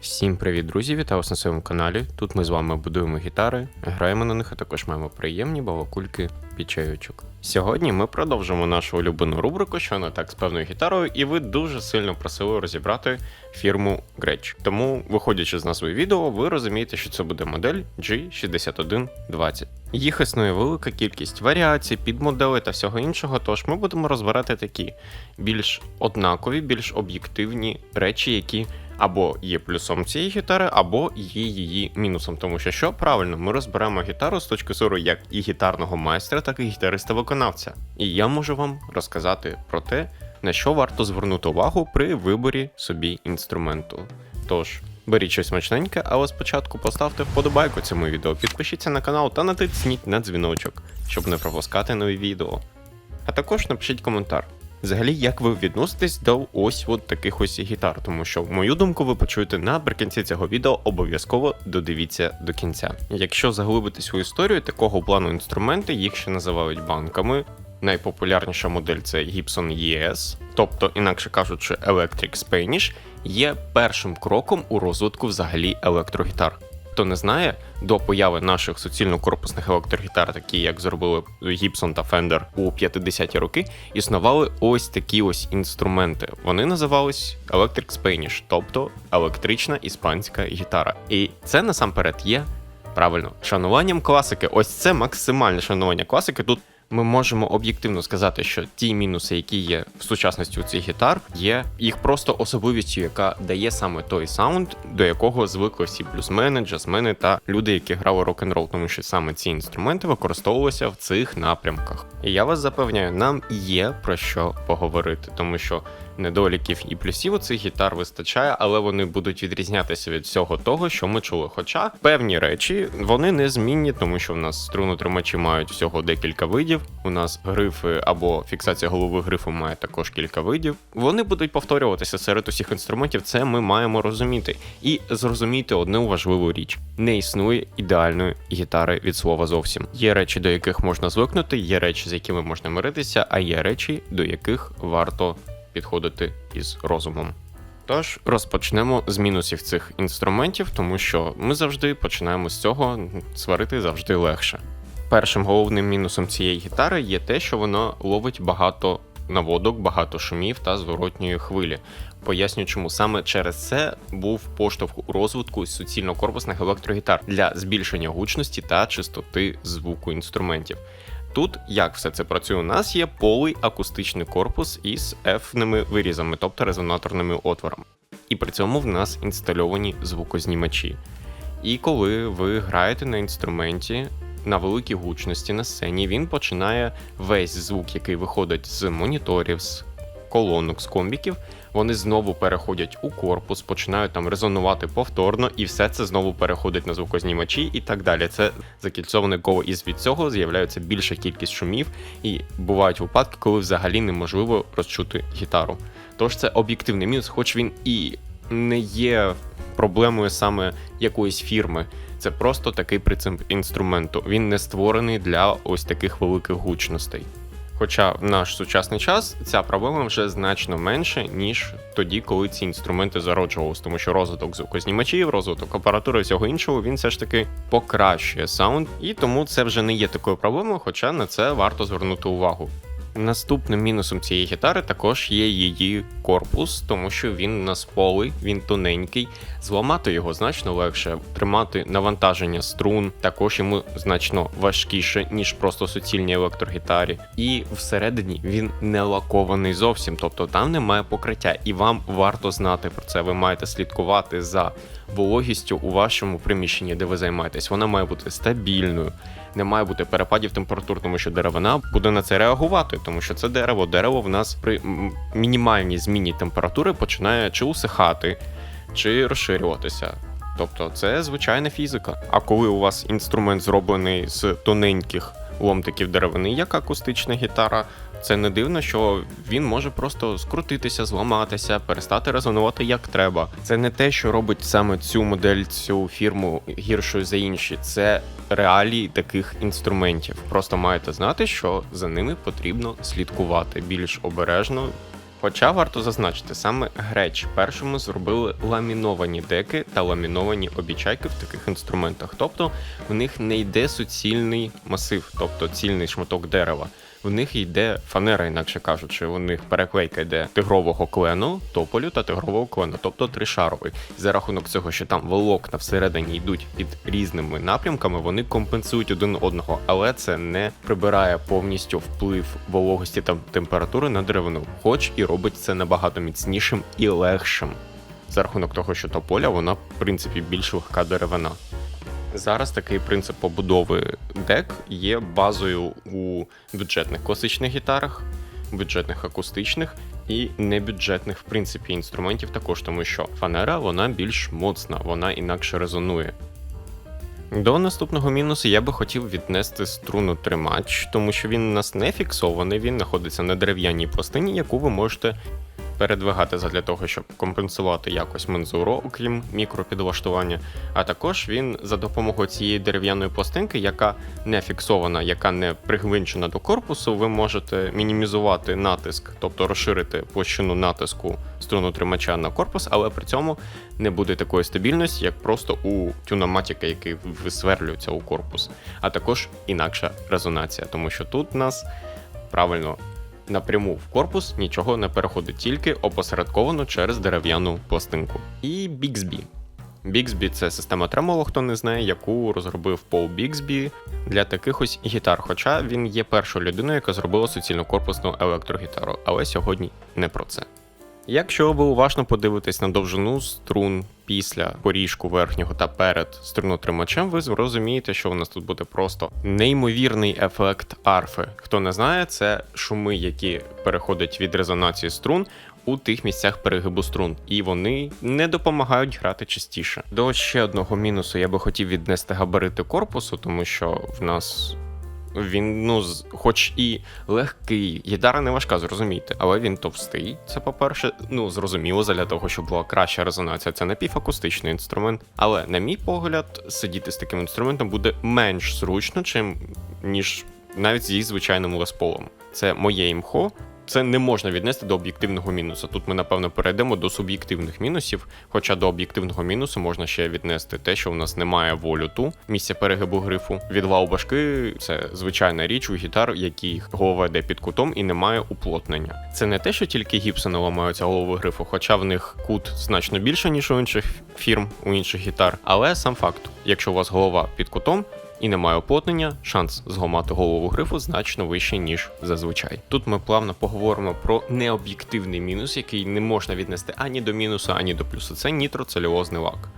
Всім привіт, друзі! Вітаю вас на своєму каналі. Тут ми з вами будуємо гітари, граємо на них, а також маємо приємні балакульки під чайочок. Сьогодні ми продовжимо нашу улюблену рубрику, що не так з певною гітарою, і ви дуже сильно просили розібрати фірму Gretsch. Тому, виходячи з назви відео, ви розумієте, що це буде модель G6120. Їх існує велика кількість варіацій, підмоделей та всього іншого, тож ми будемо розбирати такі більш однакові, більш об'єктивні речі, які або є плюсом цієї гітари, або є її мінусом. Тому що що правильно, ми розберемо гітару з точки зору як і гітарного майстра, так і гітариста-виконавця. І я можу вам розказати про те, на що варто звернути увагу при виборі собі інструменту. Тож. Беріть щось смачненьке, але спочатку поставте вподобайку цьому відео, підпишіться на канал та натисніть на дзвіночок, щоб не пропускати нові відео. А також напишіть коментар. Взагалі, як ви відноситесь до ось от таких ось гітар, тому що мою думку ви почуєте наприкінці цього відео, обов'язково додивіться до кінця. Якщо заглибитись у історію такого плану інструменти, їх ще називають банками. Найпопулярніша модель це Gibson ES, тобто, інакше кажучи, Electric Spanish, є першим кроком у розвитку взагалі електрогітар. Хто не знає, до появи наших суцільно-корпусних електрогітар, такі як зробили Гіпсон та Фендер у 50-ті роки, існували ось такі ось інструменти. Вони називались Electric Spanish, тобто електрична іспанська гітара. І це насамперед є правильно шануванням класики. Ось це максимальне шанування класики. Тут ми можемо об'єктивно сказати, що ті мінуси, які є в сучасності у цих гітар, є їх просто особливістю, яка дає саме той саунд, до якого звикли всі блюзмени, джазмени та люди, які грали рок-н-рол, тому що саме ці інструменти використовувалися в цих напрямках. І я вас запевняю, нам є про що поговорити, тому що недоліків і плюсів у цих гітар вистачає, але вони будуть відрізнятися від всього того, що ми чули. Хоча певні речі вони не змінні, тому що в нас струнотримачі мають всього декілька видів. У нас грифи або фіксація голови грифу має також кілька видів. Вони будуть повторюватися серед усіх інструментів. Це ми маємо розуміти і зрозуміти одну важливу річ: не існує ідеальної гітари від слова зовсім. Є речі, до яких можна звикнути, є речі, з якими можна миритися, а є речі, до яких варто підходити із розумом. Тож розпочнемо з мінусів цих інструментів, тому що ми завжди починаємо з цього сварити завжди легше. Першим головним мінусом цієї гітари є те, що вона ловить багато наводок, багато шумів та зворотньої хвилі. Поясню, чому саме через це був поштовх у розвитку суцільно-корпусних електрогітар для збільшення гучності та чистоти звуку інструментів. Тут як все це працює? У нас є полий акустичний корпус із ефними вирізами, тобто резонаторними отворами. І при цьому в нас інстальовані звукознімачі. І коли ви граєте на інструменті на великій гучності на сцені, він починає весь звук, який виходить з моніторів, з колонок, з комбіків, вони знову переходять у корпус, починають там резонувати повторно, і все це знову переходить на звукознімачі і так далі. Це закільцоване коло, і від цього з'являється більша кількість шумів, і бувають випадки, коли взагалі неможливо розчути гітару. Тож це об'єктивний мінус, хоч він і не є проблемою саме якоїсь фірми. Це просто такий принцип інструменту. Він не створений для ось таких великих гучностей. Хоча в наш сучасний час ця проблема вже значно менше, ніж тоді, коли ці інструменти зароджувалися, тому що розвиток звукознімачів, розвиток апаратури і всього іншого, він все ж таки покращує саунд, і тому це вже не є такою проблемою, хоча на це варто звернути увагу. Наступним мінусом цієї гітари також є її корпус, тому що він на полий, він тоненький. Зламати його значно легше, тримати навантаження струн також йому значно важкіше, ніж просто суцільній електрогітарі. І всередині він не лакований зовсім, тобто там немає покриття, і вам варто знати про це. Ви маєте слідкувати за вологістю у вашому приміщенні, де ви займаєтесь. Вона має бути стабільною не має бути перепадів температур, тому що деревина буде на це реагувати, тому що це дерево. Дерево в нас при мінімальній зміні температури починає чи усихати, чи розширюватися. Тобто це звичайна фізика. А коли у вас інструмент зроблений з тоненьких ломтиків деревини, як акустична гітара, це не дивно, що він може просто скрутитися, зламатися, перестати резонувати як треба. Це не те, що робить саме цю модель, цю фірму гіршою за інші. Це реалії таких інструментів. Просто маєте знати, що за ними потрібно слідкувати більш обережно. Хоча варто зазначити, саме Греч першими зробили ламіновані деки та ламіновані обічайки в таких інструментах. Тобто в них не йде суцільний масив, тобто цільний шматок дерева. В них йде фанера, інакше кажучи, у них переклейка йде тигрового клену, тополю та тигрового клену, тобто тришаровий. За рахунок цього, що там волокна всередині йдуть під різними напрямками, вони компенсують один одного, але це не прибирає повністю вплив вологості та температури на деревину, хоч і робить це набагато міцнішим і легшим. За рахунок того, що тополя, вона в принципі більш легка деревина. Зараз такий принцип побудови дек є базою у бюджетних класичних гітарах, бюджетних акустичних і небюджетних, в принципі, інструментів також, тому що фанера вона більш моцна, вона інакше резонує. До наступного мінусу я би хотів віднести струну тримач, тому що він у нас не фіксований, він знаходиться на дерев'яній пластині, яку ви можете передвигати задля того, щоб компенсувати якось мензуру, окрім мікропідлаштування. А також він за допомогою цієї дерев'яної пластинки, яка не фіксована, яка не пригвинчена до корпусу, ви можете мінімізувати натиск, тобто розширити площину натиску струнотримача на корпус, але при цьому не буде такої стабільності, як просто у тюноматіка, який висверлюється у корпус, а також інакша резонація, тому що тут у нас правильно напряму в корпус нічого не переходить, тільки опосередковано через дерев'яну пластинку. І Bixby. Bixby – це система тремоло, хто не знає, яку розробив Пол Біксбі для таких ось гітар. Хоча він є першою людиною, яка зробила суцільно корпусну електрогітару, але сьогодні не про це. Якщо ви уважно подивитесь на довжину струн після поріжку верхнього та перед струнотримачем, ви зрозумієте, що у нас тут буде просто неймовірний ефект арфи. Хто не знає, це шуми, які переходять від резонації струн. У тих місцях перегибу струн, і вони не допомагають грати частіше. До ще одного мінусу я би хотів віднести габарити корпусу, тому що в нас він, ну, хоч і легкий, гітара не важка, зрозумійте, але він товстий. Це, по-перше, ну зрозуміло, для того, щоб була краща резонація. Це напівакустичний інструмент. Але, на мій погляд, сидіти з таким інструментом буде менш зручно, чим ніж навіть зі звичайним лесполом. Це моє імхо. Це не можна віднести до об'єктивного мінусу. Тут ми, напевно, перейдемо до суб'єктивних мінусів. Хоча до об'єктивного мінусу можна ще віднести те, що у нас немає вольоту, місця перегибу грифу. Відвал башки це звичайна річ у гітар, які голова йде під кутом і немає уплотнення. Це не те, що тільки гіпсони ламаються голови грифу, хоча в них кут значно більше, ніж у інших фірм, у інших гітар. Але сам факт, якщо у вас голова під кутом, і немає оплотнення, шанс зламати голову грифу значно вищий, ніж зазвичай. Тут ми плавно поговоримо про необ'єктивний мінус, який не можна віднести ані до мінусу, ані до плюсу. Це нітроцелюлозний лак.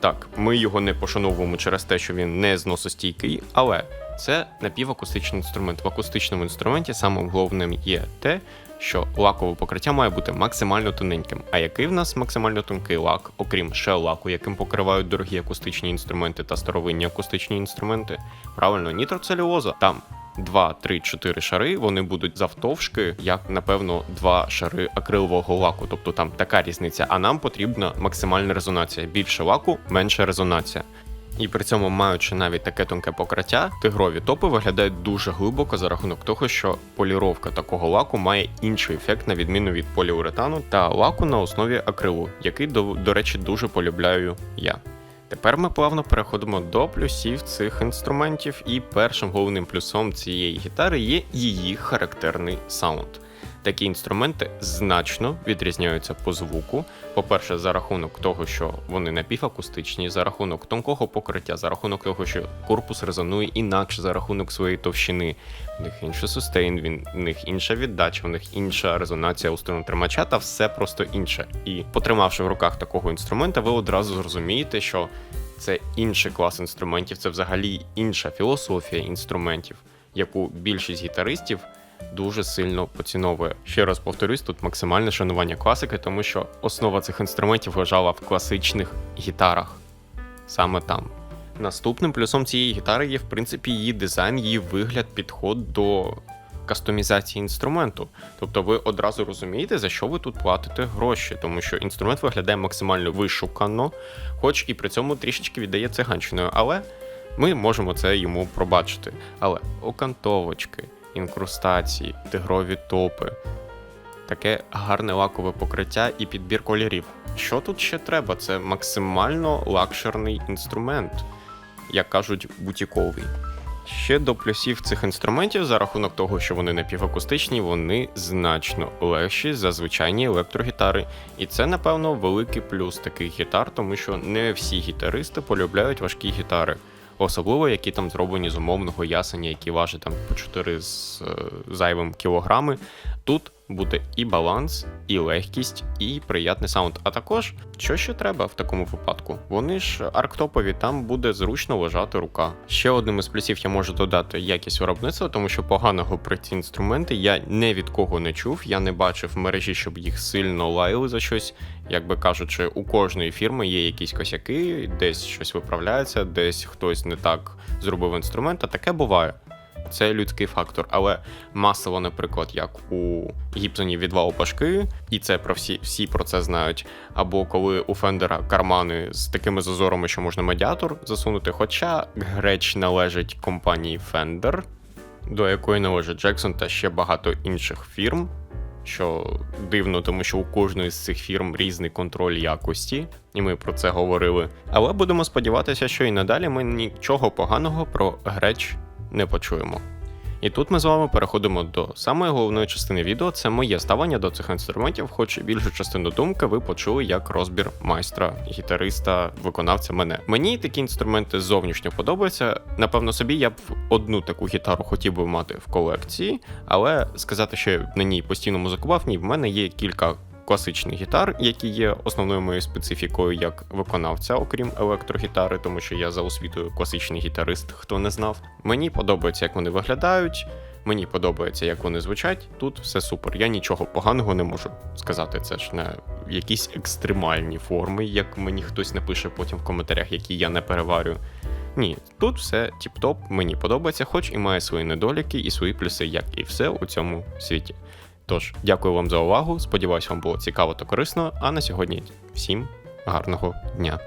Так, ми його не пошановуємо через те, що він не зносостійкий, але це напівакустичний інструмент. В акустичному інструменті самим головним є те, що лакове покриття має бути максимально тоненьким. А який в нас максимально тонкий лак, окрім шел лаку, яким покривають дорогі акустичні інструменти та старовинні акустичні інструменти? Правильно, нітроцелюлоза. Там 2, 3, 4 шари, вони будуть завтовшки, як напевно, два шари акрилового лаку. Тобто там така різниця. А нам потрібна максимальна резонація. Більше лаку, менша резонація. І при цьому, маючи навіть таке тонке покриття, тигрові топи виглядають дуже глибоко за рахунок того, що поліровка такого лаку має інший ефект, на відміну від поліуретану та лаку на основі акрилу, який, до, до речі, дуже полюбляю я. Тепер ми плавно переходимо до плюсів цих інструментів, і першим головним плюсом цієї гітари є її характерний саунд. Такі інструменти значно відрізняються по звуку. По-перше, за рахунок того, що вони напівакустичні, за рахунок тонкого покриття, за рахунок того, що корпус резонує інакше за рахунок своєї товщини. В них інший сустейн, він в них інша віддача, в них інша резонація у струнотримача та все просто інше. І потримавши в руках такого інструмента, ви одразу зрозумієте, що це інший клас інструментів, це взагалі інша філософія інструментів, яку більшість гітаристів дуже сильно поціновує. Ще раз повторюсь, тут максимальне шанування класики, тому що основа цих інструментів лежала в класичних гітарах. Саме там. Наступним плюсом цієї гітари є, в принципі, її дизайн, її вигляд, підход до кастомізації інструменту. Тобто ви одразу розумієте, за що ви тут платите гроші, тому що інструмент виглядає максимально вишукано, хоч і при цьому трішечки віддає циганщиною, але ми можемо це йому пробачити. Але окантовочки, інкрустації, тигрові топи. таке гарне лакове покриття і підбір кольорів. Що тут ще треба? Це максимально лакшерний інструмент, як кажуть, бутіковий. Ще до плюсів цих інструментів, за рахунок того, що вони напівакустичні, вони значно легші за звичайні електрогітари. І це, напевно, великий плюс таких гітар, тому що не всі гітаристи полюбляють важкі гітари. Особливо, які там зроблені з умовного ясеня, які важать там по 4 з е, зайвим кілограми. Тут буде і баланс, і легкість, і приятний саунд. А також, що ще треба в такому випадку? Вони ж арктопові, там буде зручно лежати рука. Ще одним із плюсів я можу додати якість виробництва, тому що поганого про ці інструменти я не від кого не чув, я не бачив в мережі, щоб їх сильно лаяли за щось. Як би кажучи, у кожної фірми є якісь косяки, десь щось виправляється, десь хтось не так зробив інструмент, а таке буває. Це людський фактор, але масово, наприклад, як у Гібсоні відвал башки, і це про всі, всі про це знають. Або коли у Фендера кармани з такими зазорами, що можна медіатор засунути. Хоча греч належить компанії Fender, до якої належить Джексон та ще багато інших фірм. Що дивно, тому що у кожної з цих фірм різний контроль якості, і ми про це говорили. Але будемо сподіватися, що і надалі ми нічого поганого про греч не почуємо. І тут ми з вами переходимо до самої головної частини відео. Це моє ставлення до цих інструментів, хоч більшу частину думки ви почули як розбір майстра, гітариста, виконавця мене. Мені такі інструменти зовнішньо подобаються. Напевно, собі я б одну таку гітару хотів би мати в колекції, але сказати, що я на ній постійно музикував, ні, в мене є кілька класичних гітар, які є основною моєю специфікою як виконавця, окрім електрогітари, тому що я за освітою класичний гітарист, хто не знав. Мені подобається, як вони виглядають. Мені подобається, як вони звучать. Тут все супер. Я нічого поганого не можу сказати. Це ж не якісь екстремальні форми, як мені хтось напише потім в коментарях, які я не переварю. Ні, тут все тіп-топ, мені подобається, хоч і має свої недоліки і свої плюси, як і все у цьому світі. Тож, дякую вам за увагу. Сподіваюсь, вам було цікаво та корисно. А на сьогодні всім гарного дня.